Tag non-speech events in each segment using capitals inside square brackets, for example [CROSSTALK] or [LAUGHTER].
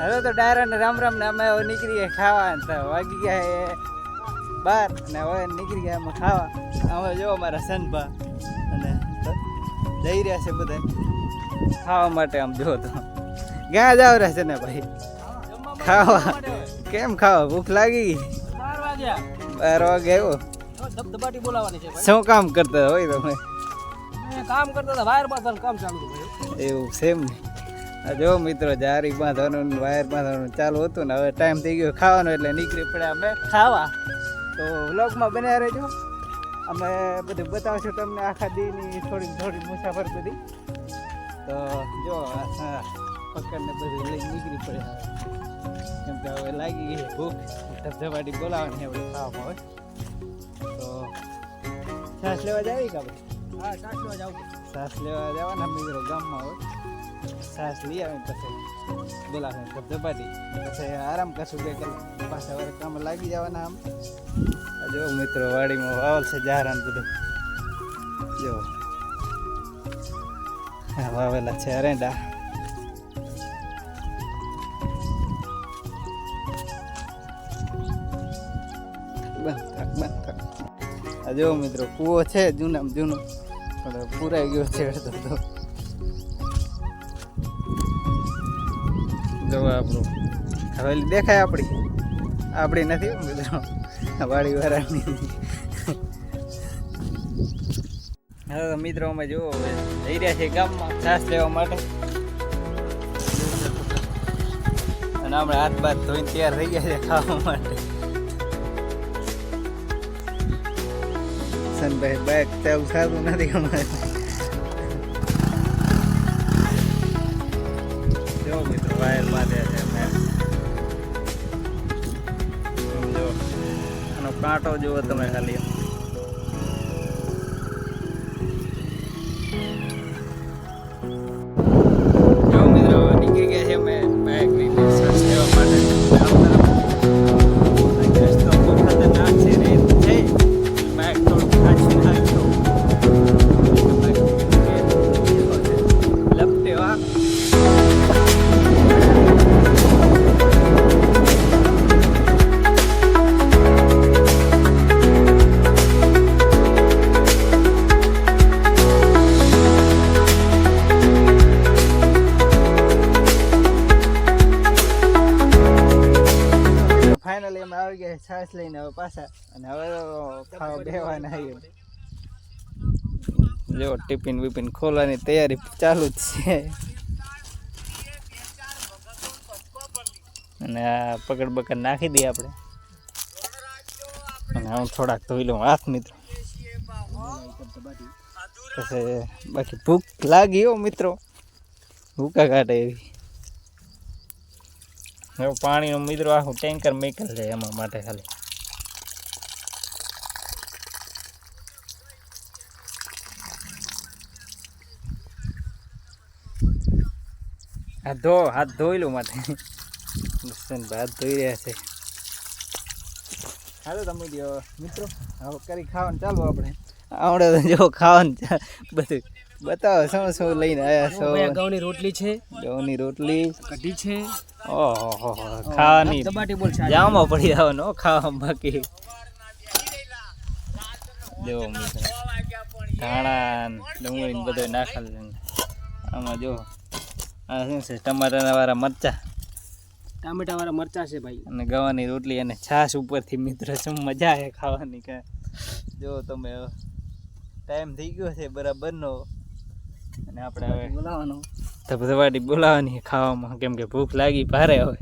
હવે તો ડાયરા ને રામ રામ ને અમે હવે નીકળી ગયા ખાવા ને તો વાગી ગયા એ બાર અને હવે નીકળી ગયા અમે ખાવા. અમે જો અમારા સનભા અને જઈ રહ્યા છે બધા. ખાવા માટે આમ જો તો. ક્યાં જાવ રહેશે ને ભાઈ? ખાવા. કેમ ખાવા? ભૂખ લાગી ગઈ? બાર વાગે આવ્યો. છે શું કામ કરતા હોય તમે? કામ કરતા હતા વાયર બાંધવાનું કામ ચાલુ એવું સેમ ને. આ જો મિત્રો જારી બાંધવાનું વાયર બાંધવાનું ચાલુ હતું ને હવે ટાઈમ થઈ ગયો ખાવાનો એટલે નીકળી પડ્યા અમે ખાવા. તો વ્લોગમાં બન્યા રહેજો. અમે બધું બતાવશું તમને આખા દીની થોડી થોડી મુસાફર બધી. તો જો પકડને બધું લઈ નીકળી પડ્યા. કેમ કે હવે લાગી ગઈ ભૂખ. ધબધબાટી બોલાવાની આપણે ખાવામાં હોય તો છાસ લેવા જાવી કે આપણે? હા સાચવા જાવ. છાસ લેવા જવાના મિત્રો ગામમાં હોય સાસ લઈ આવે પછી બોલાવે ધબધબાટી પછી આરામ કરશું કલાક પાછા વાર કામ લાગી જવાના આમ. જો મિત્રો, વાડીમાં વાવલ છે જારાન બધું. જો. વાવેલા છે અરેંડા. જો મિત્રો, કૂવો છે, જૂનામાં જૂનો. પણ પૂરાઈ ગયો છે અડધો તો જો આપણું. હવેલી દેખાય આપણી આપણી નથી મિત્રો, વાડી વાળાની. હવે મિત્રો અમે જુઓ, હવે જઈ રહ્યા છીએ ગામમાં, છાસ લેવા માટે. અને આપણે હાથ બાત ધોઈને તૈયાર થઈ ગયા છે ખાવા માટે. સનભાઈ બાઇક તેવું ખાતું નથી અમારે કાંટો જુઓ તમે ખાલી. પાછા અને હવે ખાવા બેવાના આવીએ જો ટિફિન વિપિન ખોલવાની તૈયારી ચાલુ જ છે. અને આ પકડ બકડ નાખી દઈએ આપણે. અને હું થોડાક ધોઈ લઉં. હાથ મિત્રો. પછી બાકી ભૂખ લાગી હો મિત્રો. ભૂકા કાઢે એવી. પાણીનો મિત્રો આખું ટેન્કર મેકલ છે એમાં માટે ખાલી. હાથ ધો હાથ ધોઈ લો માટે દર્શનભાઈ હાથ ધોઈ રહ્યા છે. હાલો તમે જો મિત્રો હવે કરી ખાવાનું ચાલો આપણે. આવડે તો જો ખાવાનું બધું. બતાવો શું શું લઈને આવ્યા છો? ઘઉંની રોટલી છે. ઘઉંની રોટલી. કઢી છે. ઓહો હો હો ખાવાની. ટમાટી બોલ છે જામમાં પડી જવાનો ખાવામાં બાકી. જો મિત્રો ધાણા ડુંગળી બધું નાખેલ આમાં જો આ શું છે ટમાટાવાળા મરચાં મરચા? મરચાં મરચા છે ભાઈ. અને ગવાની રોટલી અને છાશ ઉપરથી મિત્ર શું મજા આવે ખાવાની કે જો તમે ટાઈમ થઈ ગયો છે બરાબરનો. અને આપણે હવે બોલાવાનો ધબધબાટી બોલાવવાની ખાવામાં કેમ કે ભૂખ લાગી ભારે હવે.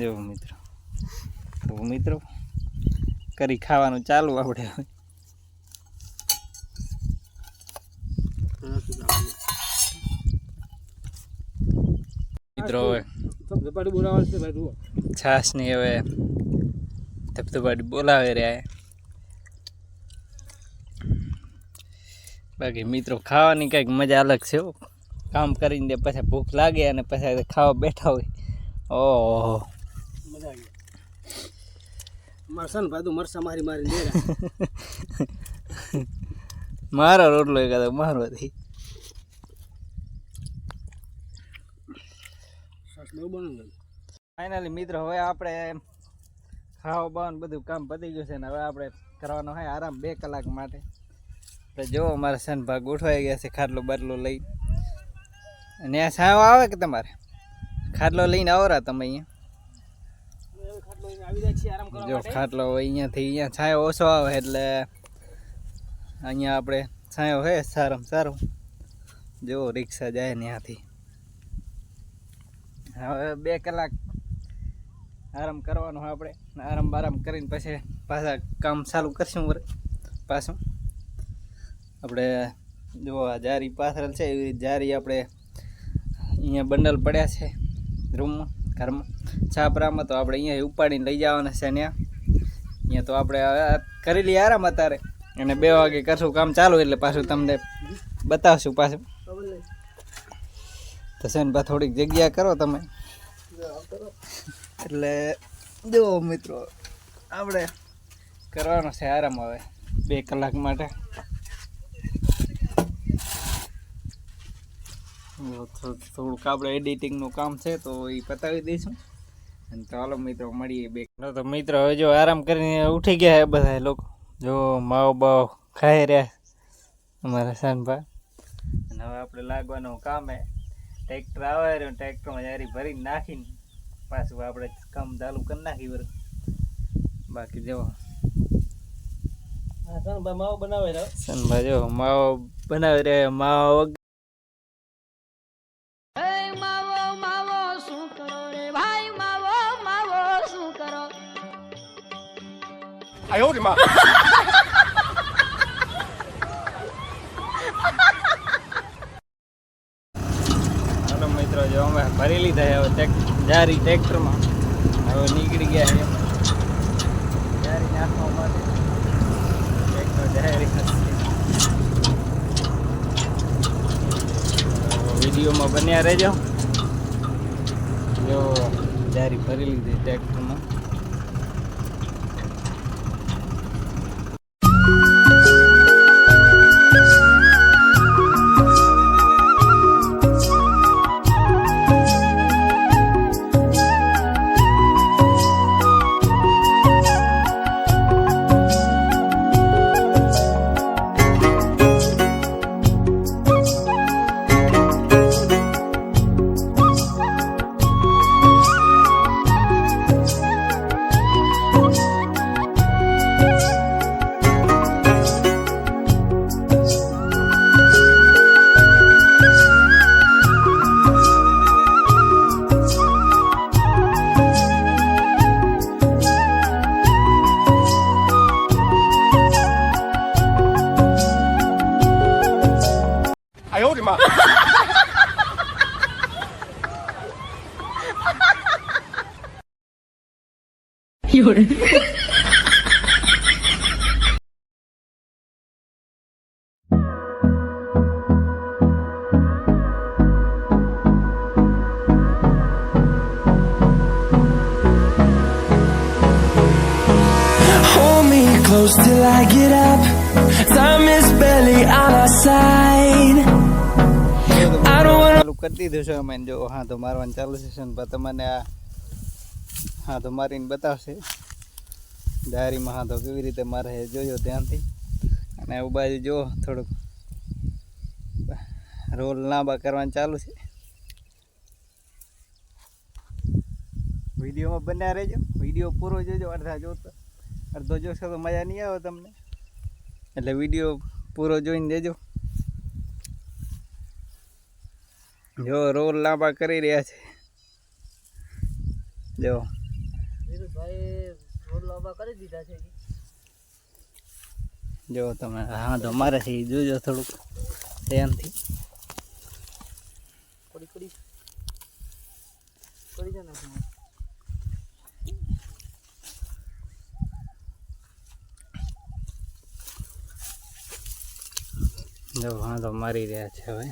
જો મિત્રો તો મિત્રો કરી ખાવાનું ચાલુ આપણે હવે. મિત્રો હવે. ધબધબાટી બોલાવે છે ભાઈ જુઓ. છાશની હવે ધબધબાટી બોલાવે રહ્યા બાકી મિત્રો ખાવાની કંઈક મજા અલગ છે. કામ કરીને દે પછી ભૂખ લાગે અને પછી ખાવા બેઠા હોય. ઓહો. મજા આવી મરસા ભાઈ તું મરસા મારી મારી [LAUGHS] મારો રોટલો એકાદો મારો હતી બરોબર ને ફાઇનલી મિત્ર હવે આપણે ખાવા બાવાનું બધું કામ પતી ગયું છે ને હવે આપણે કરવાનો હોય આરામ બે કલાક માટે. તો જો અમારા સનભાગ ઉઠવાઈ ગયા છે ખાટલો બાટલો લઈ. અને આ છાંયો આવે કે તમારે? ખાટલો લઈને આવરા તમે અહીંયા. જો ખાટલો હોય અહીંયાથી અહીંયા છાંયો ઓછો આવે એટલે અહીંયા આપણે છાંયો હે સારામાં સારું. જો રિક્ષા જાય ને ત્યાંથી હવે બે કલાક આરામ કરવાનો હોય આપણે. આરામ બારામ કરીને પછી પાછા કામ ચાલુ કરશું પાછું. આપણે જો જારી પાથરેલ છે, એવી રીતે જારી આપણે અહીંયા બંડલ પડ્યા છે રૂમમાં, ઘરમાં. છાપરામાં તો આપણે અહીંયા ઉપાડીને લઈ જવાના છે ત્યાં અહીંયા તો આપણે કરી લઈએ આરામ અત્યારે. અને બે વાગે કરશું કામ ચાલુ એટલે પાછું તમને બતાવશું પાછું. તો ને થોડીક જગ્યા કરો તમે. એટલે જો મિત્રો આપણે કરવાનો છે આરામ હવે બે કલાક માટે. થોડુંક આપણે એડિટિંગનું કામ છે તો એ પતાવી દઈશું. અને ચાલો મિત્રો મળીએ બે તો મિત્રો હવે જો આરામ કરીને ઉઠી ગયા બધા લોકો. જો માવો બાવ ખાઈ રહ્યા અમારા સાનભા. અને હવે આપણે લાગવાનું કામ હે ટ્રેક્ટર આવે રહ્યો ટ્રેક્ટરમાં જારી ભરી નાખીને પાછું આપણે કામ ચાલુ કરી નાખી બરું બાકી જો. હા ચાલ ભાઈ માવો બનાવે છે સનભા જો માવો બનાવી રહ્યા માવો વગ- માવો માવો શું કરો રે ભાઈ માવો માવો શું કરો હાલો મિત્રો જો અમે ભરી હવે જારી ટ્રેક્ટરમાં હવે નીકળી ગયા છે. જારી નાખવા માટે વિડીયોમાં બન્યા રહેજો. જો જારી ભરી લીધી ટ્રેક્ટરમાં Hold me close till I get up. Time is barely on our side. I don't wanna. ચાલુ કરી દીધું છે અમે જો હા તો મારવાનું ચાલુ છે સનભા તમને આ હા તો મારીને બતાવશે ડાયરીમાં હા, તો કેવી રીતે મારે જોયો ધ્યાનથી? અને એવું બાજુ જો થોડુંક રોલ લાંબા કરવાનું ચાલુ છે. વિડીયોમાં બન્યા રહેજો. વીડિયો પૂરો જોજો, અડધા જોતો. અડધો જોશો તો મજા નહીં આવે તમને. એટલે વીડિયો પૂરો જોઈને દેજો. જો રોલ લાંબા કરી રહ્યા છે. જો. વિરુદ્ધભાઈ રોડ કરી દીધા છે જો તમે હા તો મારે છે જોજો થોડુંક ધ્યાનથી. કડી કડી કડી જાય નાખવાનું જો હા તો મારી રહ્યા છે હવે.